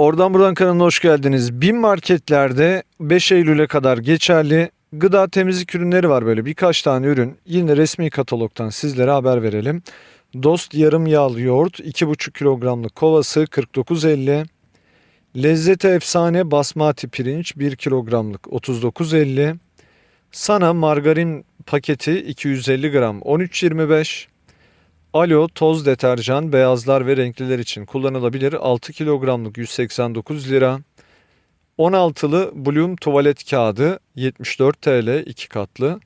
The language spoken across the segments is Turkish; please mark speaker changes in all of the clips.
Speaker 1: Oradan buradan kanalına hoş geldiniz. Bin marketlerde 5 Eylül'e kadar geçerli gıda temizlik ürünleri var böyle birkaç tane ürün. Yine resmi katalogdan sizlere haber verelim. Dost yarım yağlı yoğurt 2,5 kilogramlık kovası 49.50. Lezzeti efsane basmati pirinç 1 kilogramlık 39.50. Sana margarin paketi 250 gram 13.25. Alo toz deterjan beyazlar ve renkliler için kullanılabilir 6 kilogramlık 189 lira. 16'lı Bloom tuvalet kağıdı 74 TL 2 katlı.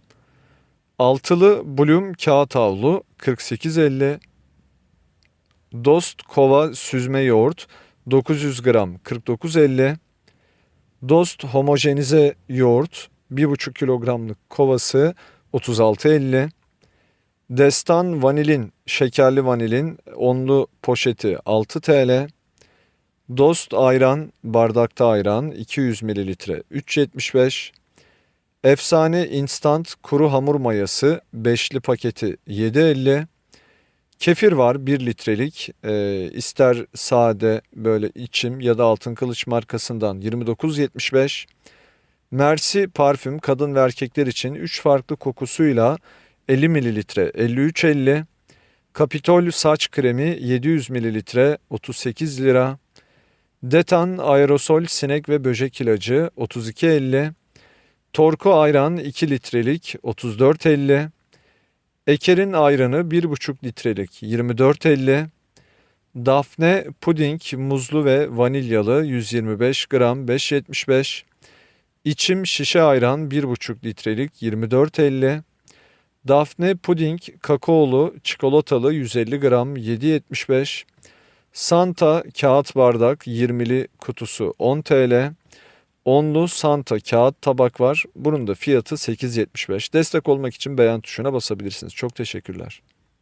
Speaker 1: 6'lı Bloom kağıt havlu 48.50. Dost kova süzme yoğurt 900 gram 49.50. Dost homojenize yoğurt 1,5 kilogramlık kovası 36.50. Destan vanilin, şekerli vanilin onlu poşeti 6 TL. Dost ayran, bardakta ayran 200 mililitre 3.75. Efsane instant kuru hamur mayası beşli paketi 7.50. Kefir var 1 litrelik. Ee, ister sade böyle içim ya da altın kılıç markasından 29.75. Mersi parfüm kadın ve erkekler için 3 farklı kokusuyla 50 mililitre 53.50. Kapitol saç kremi 700 mililitre 38 lira. Detan aerosol sinek ve böcek ilacı 32.50. Torku ayran 2 litrelik 34.50. Eker'in ayranı 1,5 litrelik 24.50. Dafne puding muzlu ve vanilyalı 125 gram 5.75. İçim şişe ayran 1,5 litrelik 24.50. Dafne puding kakaolu çikolatalı 150 gram 7.75. Santa kağıt bardak 20'li kutusu 10 TL. Onlu Santa kağıt tabak var. Bunun da fiyatı 8.75. Destek olmak için beğen tuşuna basabilirsiniz. Çok teşekkürler.